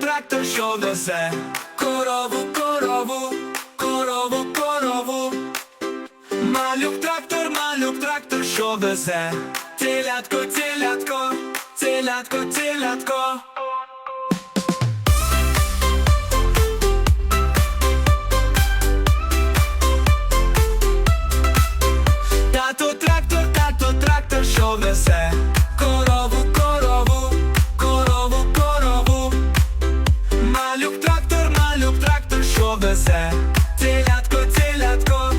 трактор, що везе корову, корову, корову, корову. Малюк трактор, малюк трактор, що везе Телятко, телятко, телятко, телятко. Тато трактор, тато трактор, що несе Малюк трактор, малюк трактор, що везе? Телятко, телятко,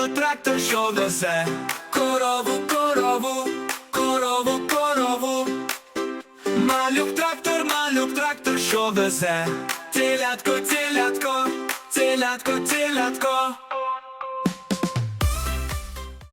тато трактор, що везе. Корову, корову, корову, корову. Малюк трактор, малюк трактор, що везе. Телятко, телятко, телятко, телятко